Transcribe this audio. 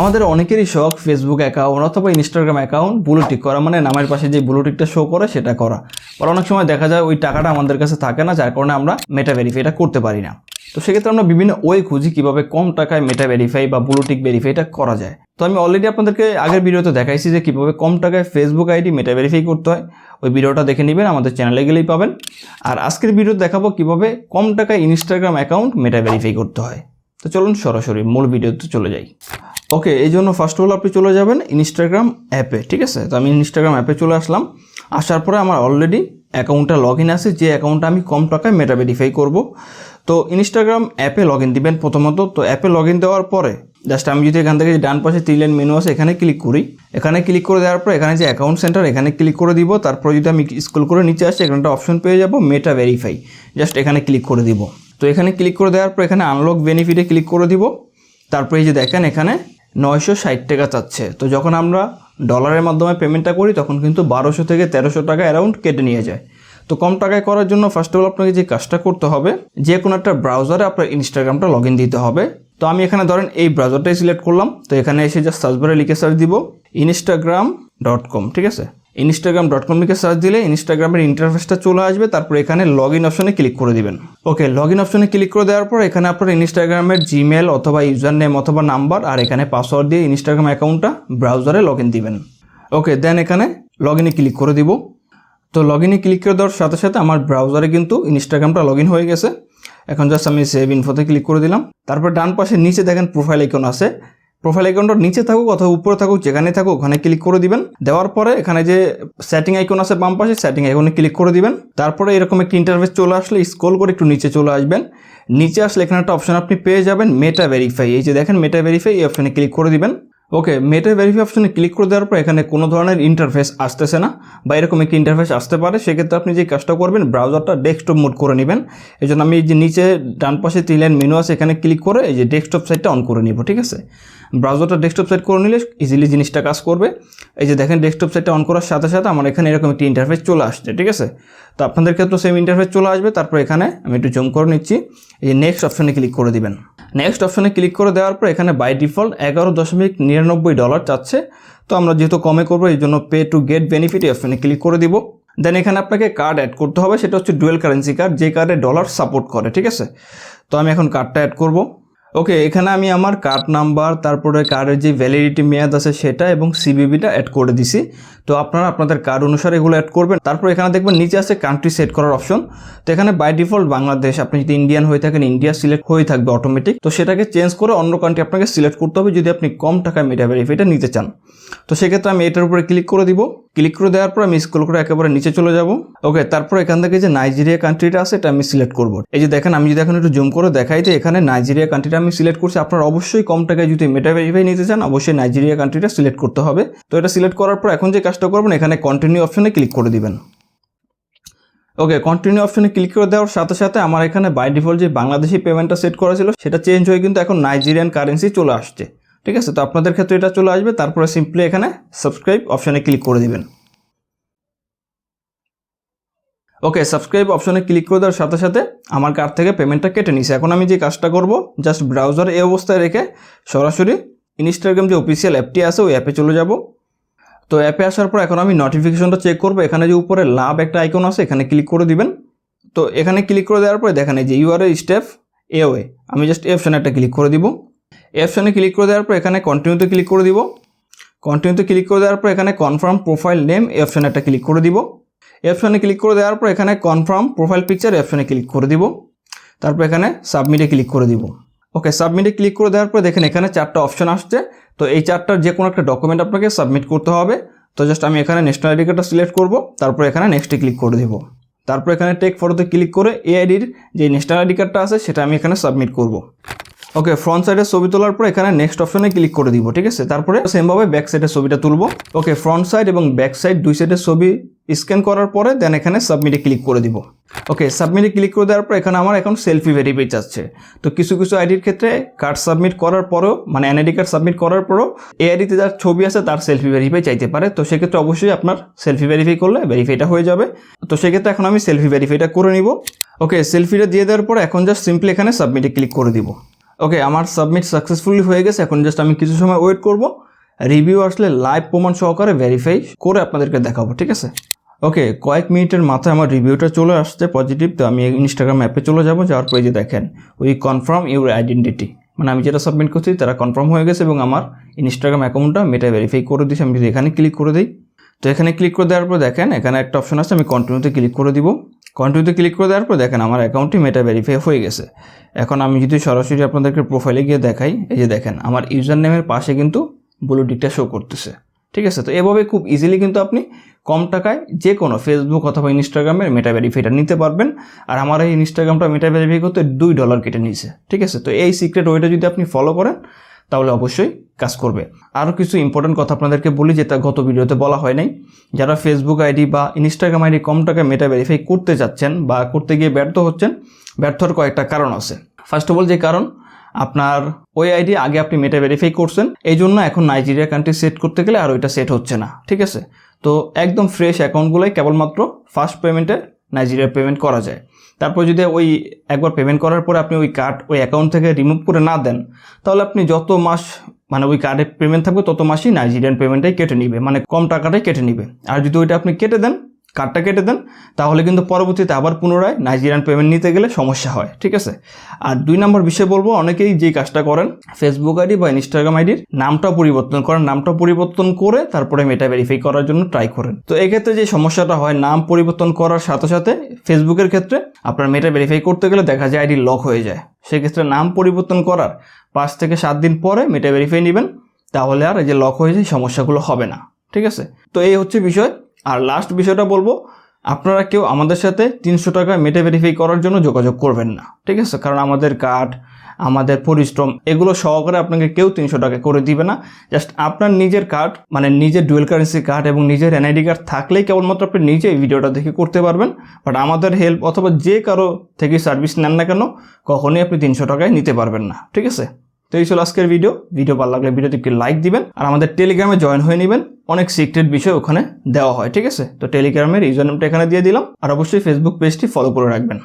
আমাদের অনেকেরই শখ ফেসবুক অ্যাকাউন্ট অথবা ইনস্টাগ্রাম অ্যাকাউন্ট ব্লুটিক করা মানে নামের পাশে যে ব্লুটিকটা শো করে সেটা করা। আর অনেক সময় দেখা যায় ওই টাকাটা আমাদের কাছে থাকে না, যার কারণে আমরা মেটা ভেরিফাইটা করতে পারি না। তো সেক্ষেত্রে আমরা বিভিন্ন ওয়ে খুঁজি কীভাবে কম টাকায় মেটা ভেরিফাই বা ব্লুটিক ভেরিফাইটা করা যায়। তো আমি অলরেডি আপনাদেরকে আগের ভিডিওতে দেখাইছি যে কীভাবে কম টাকায় ফেসবুক আইডি মেটা ভেরিফাই করতে হয়। ওই ভিডিওটা দেখে নেবেন, আমাদের চ্যানেলে গেলেই পাবেন। আর আজকের ভিডিও দেখাবো কীভাবে কম টাকায় ইনস্টাগ্রাম অ্যাকাউন্ট মেটা ভেরিফাই করতে হয়। তো চলুন সরাসরি মূল ভিডিওতে চলে যাই। ওকে এই জন্য ফার্স্ট অফ অল আপনি চলে যাবেন ইনস্টাগ্রাম অ্যাপে ঠিক আছে? তো আমি ইনস্টাগ্রাম অ্যাপে চলে আসলাম। আসার পরে আমার অলরেডি অ্যাকাউন্টটা লগ ইন আছে, যে অ্যাকাউন্টটা আমি কম টাকায় মেটা ভেরিফাই করব। তো ইনস্টাগ্রাম অ্যাপে লগ ইন দিবেন প্রথমত। তো অ্যাপে লগ ইন দেওয়ার পরে জাস্ট আমি যদি এখান থেকে ডান পাশে থ্রি লাইন মেনু আছে, এখানে ক্লিক করি। এখানে ক্লিক করে দেওয়ার পর এখানে যে অ্যাকাউন্ট সেন্টার এখানে ক্লিক করে দিব। তারপর যদি আমি স্কুল করে নিচে আসি, এখানে একটা অপশন পেয়ে যাব মেটা ভেরিফাই জাস্ট এখানে ক্লিক করে দিব। তো এখানে ক্লিক করে দেওয়ার পর এখানে আনলক বেনিফিটে ক্লিক করে দিব। তারপরে যে দেখেন এখানে নয়শো ষাট টাকা চাচ্ছে। তো যখন আমরা ডলারের মাধ্যমে পেমেন্টটা করি, তখন কিন্তু বারোশো থেকে তেরোশো টাকা অ্যারাউন্ড কেটে নিয়ে যায়। তো কম টাকায় করার জন্য ফার্স্ট অফ অল আপনাকে যে কাজটা করতে হবে, যে কোনো একটা ব্রাউজারে আপনার ইনস্টাগ্রামটা লগ দিতে হবে। তো আমি এখানে ধরেন এই ব্রাউজারটাই সিলেক্ট করলাম। তো এখানে এসে জাস্ট সার্চ বারে লিখে সার্চ দিব ইনস্টাগ্রাম ডট কম ঠিক আছে? ইনস্টাগ্রাম ডট কম সার্চ দিলে ইনস্টাগ্রামের ইন্টারফেসটা চলে আসবে, তারপর এখানে লগ ইন অপশনে ক্লিক করে দিবেন। ওকে লগ ইন অপশনে ক্লিক করে দেওয়ার পর এখানে আপনার ইনস্টাগ্রামের জিমেল অথবা ইউজার নেম অথবা নাম্বার আর এখানে পাসওয়ার্ড দিয়ে ইনস্টাগ্রাম অ্যাকাউন্টটা ব্রাউজারে লগ ইন দিবেন। ওকে দেন এখানে লগ ইনে ক্লিক করে দিব। তো লগ ইনে ক্লিক করে দেওয়ার সাথে সাথে আমার ব্রাউজারে কিন্তু ইনস্টাগ্রামটা লগ ইন হয়ে গেছে। এখন জাস্ট আমি সেভ ইনফোতে ক্লিক করে দিলাম। তারপর ডান পাশে নিচে দেখেন প্রোফাইল আইকন আছে। প্রোফাইল আইকনটা নিচে থাকুক অথবা উপরে থাকুক যেখানে থাকুক, ওখানে ক্লিক করে দিবেন। দেওয়ার পরে এখানে যে সেটিং আইকন আছে বাম পাশে সেটিং আইকনে ক্লিক করে দিবেন। তারপরে এরকম একটি ইন্টারভেস চলে আসলে স্ক্রল করে একটু নিচে চলে আসবেন। নিচে আসলে এখানে একটা অপশন আপনি পেয়ে যাবেন মেটা ভেরিফাই এই যে দেখেন মেটা ভেরিফাই এই অপশনে ক্লিক করে দিবেন। ওকে মেটা ভেরিফাই অপশনে ক্লিক করে দেওয়ার পর এখানে কোনো ধরনের ইন্টারফেস আসতেছে না বা এরকম একটি ইন্টারফেস আসতে পারে, সেক্ষেত্রে আপনি যে কাজটা করবেন ব্রাউজারটা ডেস্কটপ মোড করে নেবেন। এই জন্য আমি এই যে নিচে ডান পাশে থ্রি লাইন মেনু আছে, এখানে ক্লিক করে এই যে ডেস্কটপ সাইটটা অন করে নিব, ঠিক আছে? ব্রাউজারটা ডেস্কটপ সাইট করে নিলে ইজিলি জিনিসটা কাজ করবে। এই যে দেখেন ডেস্কটপ সাইটটা অন করার সাথে সাথে আমার এখানে এরকম একটি ইন্টারফেস চলে আসছে, ঠিক আছে? তো আপনাদের ক্ষেত্রে সেম ইন্টারফেস চলে আসবে, তারপর এখানে আমি একটু জুম করে নিচ্ছি। এই যে নেক্সট অপশনে ক্লিক করে দিবেন। নেক্সট অপশনে ক্লিক করে দেওয়ার পর এখানে বাই ডিফল্ট এগারো দশমিক নিরানব্বই ডলার চাচ্ছে। তো আমরা যেহেতু কমে করব, এই জন্য পে টু গেট বেনিফিট অপশনে ক্লিক করে দিব। দেন এখানে আপনাকে কার্ড অ্যাড করতে হবে, সেটা হচ্ছে ডুয়েল কারেন্সি কার্ড যে কার্ডে ডলার সাপোর্ট করে, ঠিক আছে? তো আমি এখন কার্ডটা অ্যাড করব। ওকে, এখানে আমি আমার কার্ড নাম্বার তারপরে কার্ডের যে ভ্যালিডিটি মেয়াদ আছে সেটা এবং সিবিবিটা অ্যাড করে দিছি। তো আপনারা আপনাদের কার্ড অনুসারে এগুলো অ্যাড করবেন। তারপর এখানে দেখবেন নিচে আছে কান্ট্রি সেট করার অপশন তো এখানে বাই ডিফল্ট বাংলাদেশ, আপনি যদি ইন্ডিয়ান হয়ে থাকেন ইন্ডিয়া সিলেক্ট হয়ে থাকবে অটোমেটিক তো সেটাকে চেঞ্জ করে অন্য কান্ট্রি আপনাকে সিলেক্ট করতে হবে যদি আপনি কম টাকায় মেটা ভেরিফাইটা নিতে চান। তো সেক্ষেত্রে আমি এটার উপরে ক্লিক করে দিব। ক্লিক করে দেওয়ার পর আমি স্ক্রল করে একেবারে নিচে চলে যাব। ওকে, তারপর এখান থেকে যে নাইজেরিয়া কান্ট্রিটা আছে, এটা আমি সিলেক্ট করব। এই যে দেখেন, আমি যদি এখন একটু জুম করে দেখাই যে এখানে নাইজেরিয়া কান্ট্রিটা আমি সিলেক্ট করছি, আপনার অবশ্যই কম টাকায় যদি মেটা ভেরিফাই নিতে চান, অবশ্যই নাইজেরিয়া কান্ট্রিটা সিলেক্ট করতে হবে। তো এটা সিলেক্ট করার পর এখন যে কাজটা করবেন, এখানে কন্টিনিউ অপশনে ক্লিক করে দিবেন। ওকে কন্টিনিউ অপশনে ক্লিক করে দেওয়ার সাথে সাথে আমার এখানে বাই ডিফল্ট যে বাংলাদেশি পেমেন্টটা সেট করা ছিল, সেটা চেঞ্জ হয়ে কিন্তু এখন নাইজেরিয়ান কারেন্সি চলে আসছে। ঠিক আছে? তো আপনাদের ক্ষেত্রে এটা চলে আসবে, তারপরে সিম্পলি এখানে সাবস্ক্রাইব অপশনে ক্লিক করে দিবেন। ওকে সাবস্ক্রাইব অপশনে ক্লিক করে দেওয়ার সাথে সাথে আমার কার্ড থেকে পেমেন্টটা কেটে নিছে। এখন আমি যে কাজটা করব জাস্ট ব্রাউজার এই অবস্থায় রেখে সরাসরি ইনস্টাগ্রাম যে অফিসিয়াল অ্যাপটি আছে, ওই অ্যাপে চলে যাব। তো অ্যাপে আসার পর এখন আমি নোটিফিকেশনটা চেক করব। এখানে যে উপরে লাভ একটা আইকন আছে, এখানে ক্লিক করে দিবেন। তো এখানে ক্লিক করে দেওয়ার পরে দেখেন এই যে ইউআর স্টেপ এ ওয়ে আমি জাস্ট অপশানে একটা ক্লিক করে দিব। অপশানে ক্লিক করে দেওয়ার পর এখানে কন্টিনিউতে ক্লিক করে দিব। কন্টিনিউতে ক্লিক করে দেওয়ার পর এখানে কনফার্ম প্রোফাইল নেম এই একটা ক্লিক করে দিব। অপশানে ক্লিক করে দেওয়ার পর এখানে কনফার্ম প্রোফাইল পিকচার অপশানে ক্লিক করে দিব। তারপর এখানে সাবমিটে ক্লিক করে দিব। ওকে সাবমিটে ক্লিক করে দেওয়ার পর দেখেন এখানে চারটা অপশন আসছে। তো এই চারটার যে কোনো একটা ডকুমেন্ট আপনাকে সাবমিট করতে হবে। তো জাস্ট আমি এখানে ন্যাশনাল আইডি কার্ডটা সিলেক্ট করব। তারপর এখানে নেক্সটে ক্লিক করে দেবো। তারপর এখানে টেক ফটোতে ক্লিক করে এআইডির যে ন্যাশনাল আইডি কার্ডটা আছে, সেটা আমি এখানে সাবমিট করব। ওকে ফ্রন্ট সাইডের ছবি তোলার পর এখানে নেক্সট অপশনে ক্লিক করে দিব, ঠিক আছে? তারপরে সেমভাবে ব্যাক সাইডের ছবিটা তুলবো। ওকে ফ্রন্ট সাইড এবং ব্যাক সাইড দুই সাইডের ছবি স্ক্যান করার পরে দেন এখানে সাবমিটে ক্লিক করে দিব। ওকে সাবমিটে ক্লিক করে দেওয়ার পর এখানে আমার এখন সেলফি ভেরিফাই চাচ্ছে। তো কিছু কিছু আইডির ক্ষেত্রে কার্ড সাবমিট করার পরেও মানে এনআইডি কার্ড সাবমিট করার পরও এ আইডিতে যার ছবি আছে তার সেলফি ভেরিফাই চাইতে পারে। তো সেক্ষেত্রে অবশ্যই আপনার সেলফি ভেরিফাই করলে ভেরিফাইটা হয়ে যাবে। তো সেক্ষেত্রে এখন আমি সেলফি ভেরিফাইটা করে নিব। ওকে সেলফিটা দিয়ে দেওয়ার পর এখন জাস্ট সিম্পলি এখানে সাবমিটে ক্লিক করে দিব। ওকে আমার সাবমিট সাকসেসফুলি হয়ে গেছে, এখন জাস্ট আমি কিছু সময় ওয়েট করব। রিভিউ আসলে লাইভ প্রমাণ সহকারে ভেরিফাই করে আপনাদেরকে দেখাবো, ঠিক আছে? ওকে কয়েক মিনিটের মাথায় আমার রিভিউটা চলে আসছে পজিটিভ তো আমি ইনস্টাগ্রাম অ্যাপে চলে যাব, যাওয়ার পরে যে দেখেন উই কনফার্ম ইউর আইডেন্টিটি মানে আমি যেটা সাবমিট করছি, তারা কনফার্ম হয়ে গেছে এবং আমার ইনস্টাগ্রাম অ্যাকাউন্টটা মেটা ভেরিফাই করে দিয়েছি। আমি যদি এখানে ক্লিক করে দিই, তো এখানে ক্লিক করে দেওয়ার পর দেখেন, এখানে একটা অপশন আছে, আমি কন্টিনিউতে ক্লিক করে দিব। কন্টিনিউতে ক্লিক করে দেওয়ার পর দেখেন আমার অ্যাকাউন্টটি মেটা ভেরিফাই হয়ে গেছে। এখন আমি যদি সরাসরি আপনাদেরকে প্রোফাইলে গিয়ে দেখাই, এই যে দেখেন, আমার ইউজার নেমের পাশে কিন্তু ব্লু ডিকটা শো করতেছে। ঠিক আছে? তো এভাবে খুব ইজিলি কিন্তু আপনি কম টাকায় যে কোনো ফেসবুক অথবা ইনস্টাগ্রামের মেটা ভেরিফাইটা নিতে পারবেন। আর আমার এই ইনস্টাগ্রামটা মেটা ভেরিফাই করতে দুই ডলার কেটে নিয়েছে। ঠিক আছে? তো এই সিক্রেট ওয়েটা যদি আপনি ফলো করেন তাহলে অবশ্যই কাজ করবে। আরও কিছু ইম্পর্টেন্ট কথা আপনাদেরকে বলি, যেটা গত ভিডিওতে বলা হয় নাই। যারা ফেসবুক আইডি বা ইনস্টাগ্রাম আইডি কম টাকায় মেটা ভেরিফাই করতে যাচ্ছেন বা করতে গিয়ে ব্যর্থ হচ্ছেন, ব্যর্থর কয়েকটা কারণ আছে। ফার্স্ট অফ অল যে কারণ, আপনার ওই আইডি আগে আপনি মেটা ভেরিফাই করছেন, এই জন্য এখন নাইজেরিয়া কান্ট্রি সেট করতে গেলে আর ওইটা সেট হচ্ছে না, ঠিক আছে? তো একদম ফ্রেশ অ্যাকাউন্টগুলোই কেবলমাত্র ফার্স্ট পেমেন্টে নাইজেরিয়ার পেমেন্ট করা যায়। তারপর যদি ওই একবার পেমেন্ট করার পরে আপনি ওই কার্ড ওই অ্যাকাউন্ট থেকে রিমুভ করে না দেন, তাহলে আপনি যত মাস মানে ওই কার্ডে পেমেন্ট থাকবে, তত মাসই নাইজেরিয়ান পেমেন্টটাই কেটে নিবে মানে কম টাকাটাই কেটে নিবে। আর যদি ওইটা আপনি কেটে দেন কার্ডটা কেটে দেন, তাহলে কিন্তু পরবর্তীতে আবার পুনরায় নাইজেরিয়ান পেমেন্ট নিতে গেলে সমস্যা হয়, ঠিক আছে? আর দুই নম্বর বিষয় বলব, অনেকেই যে কাজটা করেন ফেসবুক আইডি বা ইনস্টাগ্রাম আইডির নামটা পরিবর্তন করেন নামটা পরিবর্তন করে তারপরে মেটা ভেরিফাই করার জন্য ট্রাই করেন। তো এক্ষেত্রে যে সমস্যাটা হয়, নাম পরিবর্তন করার সাথে সাথে ফেসবুকের ক্ষেত্রে আপনার মেটা ভেরিফাই করতে গেলে দেখা যায় আইডি লক হয়ে যায়। সেক্ষেত্রে নাম পরিবর্তন করার পাঁচ থেকে সাত দিন পরে মেটা ভেরিফাই নেবেন, তাহলে আর এই যে লক হয়ে যায় সমস্যাগুলো হবে না। ঠিক আছে? তো এই হচ্ছে বিষয়। আর লাস্ট বিষয়টা বলব, আপনারা কেউ আমাদের সাথে তিনশো টাকা মেটে ভেরিফাই করার জন্য যোগাযোগ করবেন না। ঠিক আছে? কারণ আমাদের কার্ড আমাদের পরিশ্রম, এগুলো সহকারে আপনাকে কেউ তিনশো টাকা করে দিবে না। জাস্ট আপনার নিজের কার্ড মানে নিজের ডুয়েল কারেন্সি কার্ড এবং নিজের এনআইডি কার্ড থাকলেই কেবলমাত্র আপনি নিজে এই ভিডিওটা দেখে করতে পারবেন। বাট আমাদের হেল্প অথবা যে কারও থেকে সার্ভিস নেন না কেন, কখনোই আপনি তিনশো টাকায় নিতে পারবেন না। ঠিক আছে? তো এই ছিল আজকের ভিডিও ভিডিও ভালো লাগলে ভিডিওতে একটি লাইক দিবেন আর আমাদের টেলিগ্রামে জয়েন হয়ে নেবেন। অনেক সিক্রেট বিষয় ওখানে দেওয়া হয়। ঠিক আছে? তো টেলিগ্রামের ইউজার নেমটা এখানে দিয়ে দিলাম। আর অবশ্যই ফেসবুক পেজটি ফলো করে রাখবেন।